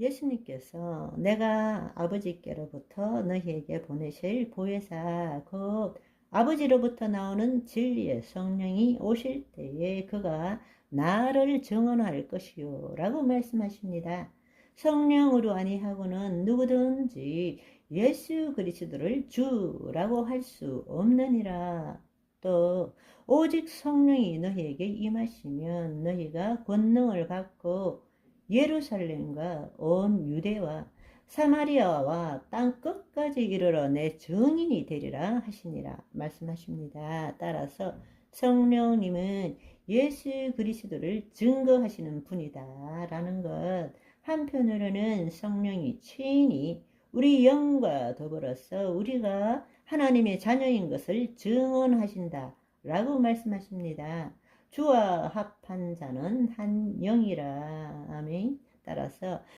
예수님께서 내가 아버지께로부터 너희에게 보내실 보혜사 곧 아버지로부터 나오는 진리의 성령이 오실 때에 그가 나를 증언할 것이요 라고 말씀하십니다. 성령으로 아니하고는 누구든지 예수 그리스도를 주라고 할 수 없느니라. 또 오직 성령이 너희에게 임하시면 너희가 권능을 받고 예루살렘과 온 유대와 사마리아와 땅 끝까지 이르러 내 증인이 되리라 하시니라 말씀하십니다. 따라서 성령님은 예수 그리스도를 증거하시는 분이다 라는 것 한편으로는 성령이 친히 우리 영과 더불어서 우리가 하나님의 자녀인 것을 증언하신다 라고 말씀하십니다. 주와 합한 자는 한 영이라 따라서